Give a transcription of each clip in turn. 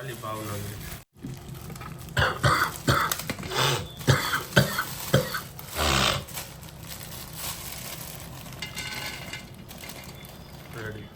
ખાલી રેડી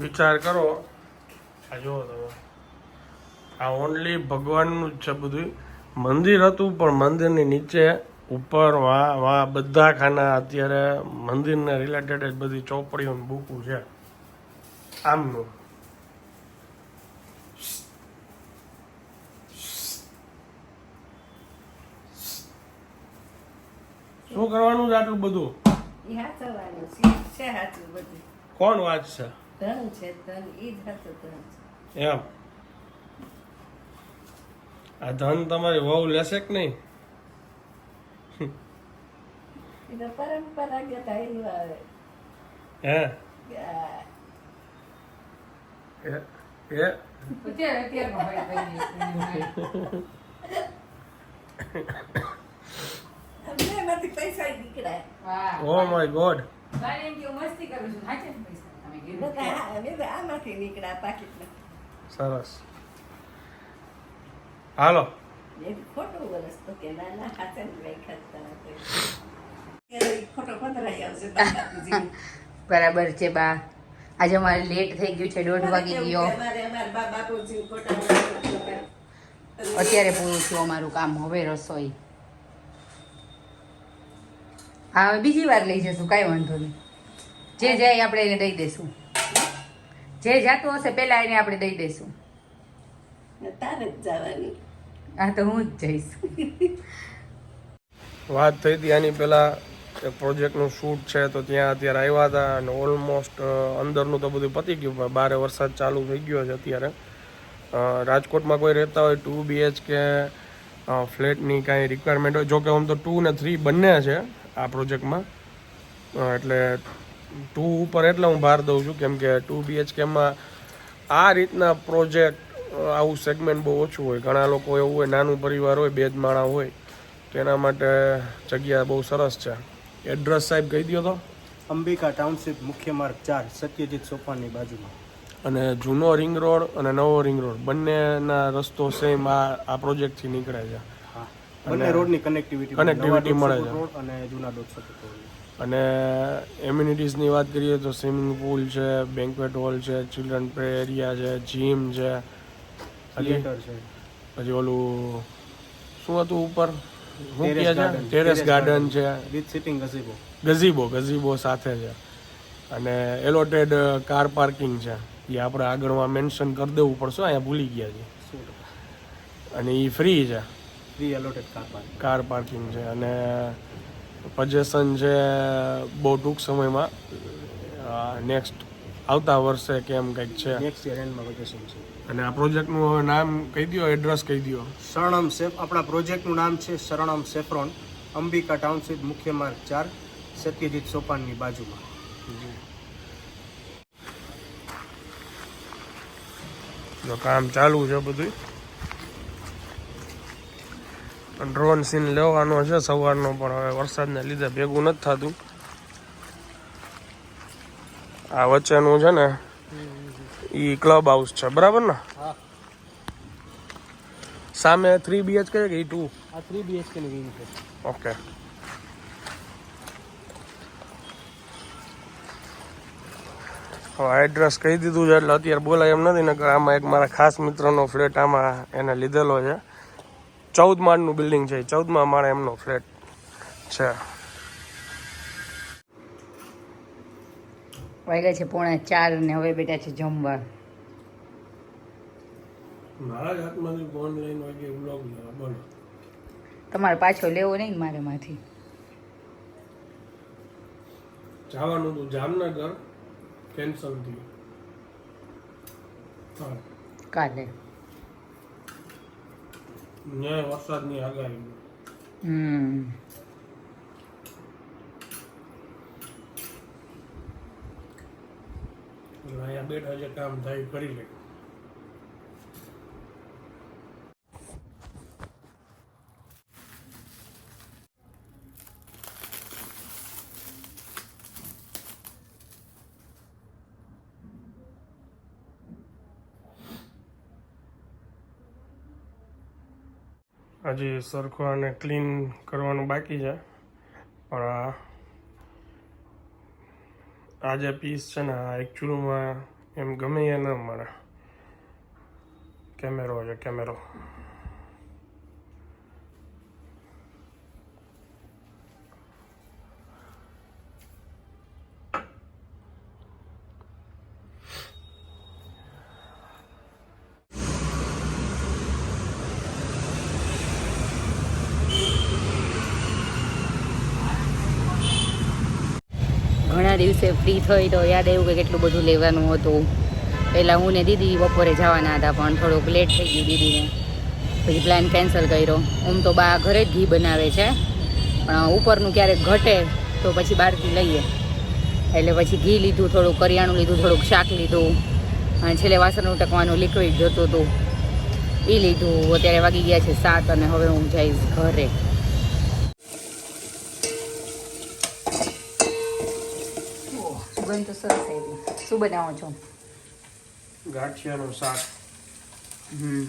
વિચાર કરો. આ જુઓ તમે. આ ઓનલી ભગવાનનું જ છે બધું મંદિર હતું પણ મંદિરની નીચે ઉપર વા વા બધા ખાના અત્યારે મંદિરને રિલેટેડ જ બધી ચોપડીઓ બુકું છે. આમનું શું કરવાનું છે આટલું બધું? કોણ વાંચશે એમ. આ ધન તમારી વહુ લેશે કે નહીં? પરંપરાગત હે આ એ એ અત્યારે અત્યારમાં હોય ભાઈ અમને એમાંથી પૈસા ય નીકળ્યા વાહ ઓ માય ગોડ સરસ. હાલો. ખોટું વરસ તો કે ના ના હાચે ને રાખ્યા જ તને તો. એ ખોટો પધરાઈ આવશે. બરાબર છે બા. આજે અમારે લેટ થઈ ગયું છે દોઢ વાગી ગયો. અત્યારે પૂરું થયું અમારું કામ હવે રસોઈ. હા હવે બીજી વાર લઈ જશું કાંઈ વાંધો નહીં. જે જાય આપણે એને દઈ દઈશું જે જાતું હશે પહેલા એને આપણે દઈ દઈશું તારે જ જવાની. હા તો હું જ જઈશ. વાત થઈ હતી આની પહેલા પ્રોજેક્ટનું શૂટ છે તો ત્યાં અત્યારે આવ્યા હતા અને ઓલમોસ્ટ અંદરનું તો બધું પતી ગયું બારે વરસાદ ચાલુ થઈ ગયો છે અત્યારે. રાજકોટમાં કોઈ રહેતા હોય ટુ બીએચકે ફ્લેટની કાંઈ રિક્વાયરમેન્ટ હોય, જોકે આમ તો ટુ ને થ્રી બંને છે આ પ્રોજેક્ટમાં એટલે ટુ ઉપર એટલે હું ભાર દઉં છું, કેમ કે ટુ બીએચકેમાં આ રીતના પ્રોજેક્ટ આવું સેગમેન્ટ બહુ ઓછું હોય. ઘણા લોકો એવું હોય, નાનું પરિવાર હોય, બે જ માણા હોય, તો એના માટે જગ્યા બહુ સરસ છે. એડ્રેસ સાહેબ કહી દો તો. અંબિકા ટાઉનશીપ મુખ્ય માર્ગ ચાર સત્યજીત સોપાનની બાજુમાં. અને જૂનો રિંગ રોડ અને નવો રિંગ રોડ. બંનેના રસ્તો સેમ આ આ પ્રોજેક્ટથી નીકળે છે. બંને રોડની કનેક્ટિવિટી કનેક્ટિવિટી મળે છે. રોડ અને જૂના દોઢસો અને એમ્યુનિટીઝની વાત કરીએ તો સ્વિમિંગ પુલ છે બેન્કવેટ હોલ છે ચિલ્ડ્રન પ્લે એરિયા છે જીમ છે. પછી ઓલું શું હતું ઉપર? ટેરેસ ગાર્ડન છે. With sitting gazebo gazebo gazebo સાથે છે. અને એલોટેડ કાર પાર્કિંગ છે. એ આપણે આગળમાં મેન્શન કરી દેવું પડશે અહીંયા ભૂલી ગયા છે. અને એ ફ્રી છે. ફ્રી એલોટેડ કાર પાર્કિંગ છે. અને પજેશન છે બહુ ટૂંક સમયમાં નેક્સ્ટ આવતા વર્ષે કેમ કંઈક છે. નેક્સ્ટ યર એન્ડમાં વેકેશન છે. અને આ પ્રોજેક્ટનું હવે નામ કહી દો એડ્રેસ કહી દો શરણમ સેફ આપણા પ્રોજેક્ટનું નામ છે શરણમ સેફ્રોન અંબિકા ટાઉનશીપ મુખ્ય માર્ગ ચાર સત્યજીત સોપાનની બાજુમાં. જો કામ ચાલુ છે બધું ડ્રોન સીન લેવાનો છે સવારનો પણ હવે વરસાદને લીધે ભેગું નથી થતું. આ વચ્ચેનું છે ને એ ક્લબ હાઉસ છે બરાબર ને? સામે થ્રી બીએચકે કે ઈ ટુ આ થ્રી બી વિંગ છે. ઓકે. એડ્રેસ કહી દીધું છે એટલે અત્યારે બોલાય એમ નથી નકર આમાં એક મારા ખાસ મિત્રનો ફ્લેટ આમાં એને લીધેલો છે. ચૌદ માળનું બિલ્ડિંગ છે ચૌદમાં માળે એમનો ફ્લેટ છે. વાગ્યા છે પોણા ચાર ને હવે બેટા છે જમવા. મારા જ હાથમાંથી ફોન લઈને વાગે વ્લોગ બોલો. તમારે પાછો લેવો નહીં મારે માંથી જવાનું હતું જામનગર કેન્સલ થયું. કાલે. ને વરસાદની આગાહી. હમ. એટલે અહીંયા બેઠા જે કામ થાય, કરી લે. હજી સરખું અને ક્લીન કરવાનું બાકી છે. પણ આ આ જે પીસ છે ને, આ એકચ્યુઅલમાં એમ ગમે એ ન મળે. કેમેરો છે કેમેરો ઘણા દિવસે ફ્રી થઈ તો યાદ આવ્યું કે કેટલું બધું લેવાનું હતું. પહેલાં હું ને દીદી બપોરે જવાના હતા, પણ થોડુંક લેટ થઈ ગયું દીદીને. પછી પ્લાન કેન્સલ કર્યો. આમ તો બા ઘરે જ ઘી બનાવે છે, પણ ઉપરનું ક્યારેક ઘટે તો પછી બહારથી લઈએ. એટલે પછી ઘી લીધું થોડું કરિયાણું લીધું, થોડુંક શાક લીધું. અને છેલ્લે વાસણ ઉટકવાનું લિક્વિડ જોતું હતું. એ લીધું. અત્યારે વાગી ગયા છે સાત અને હવે હું જઈશ ઘરે. સુગંધ તો સરસ આવી શું બનાવો છો? ગાંઠિયાનું શાક. હમ.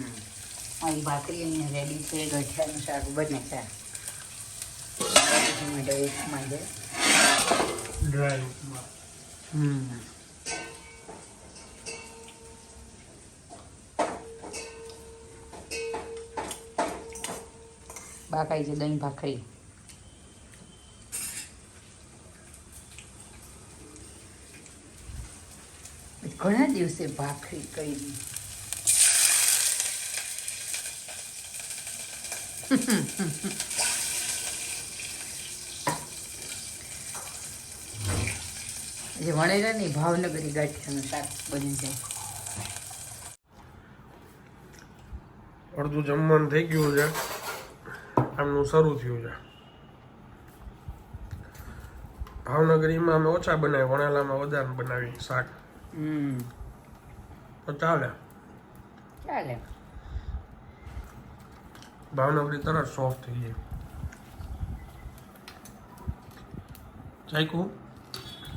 મારી ભાખરી અહીંયા રેડી છે ગાંઠિયાનું શાક બને છે. માટે ઉપમા છે ડ્રાય ઉપમા. હમ. બાકાઈ છે દહીં ભાખરી ઘણા દિવસે ભાખરી કરી. જે વણેલા ને ભાવનગરી ગાંઠિયાનું શાક બની જાય. અડધું જમવાનું થઈ ગયું છે. આમનું શરૂ થયું છે. ભાવનગરીમાં અમે ઓછા બનાવી વણેલામાં વધારે બનાવી શાક. હમ. તો ચાલે. ચાલે ભાવનગરી તરત સોફ્ટ થઈ જાય. ચાખ્યું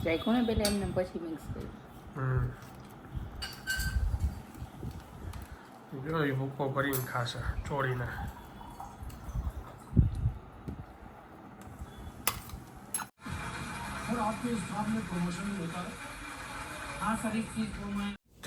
ચાખ્યું ને પેલા એમને પછી મિક્સ કર્યું. હમ. જો એ ભૂકો ભરીને ખાશે ચોળીને.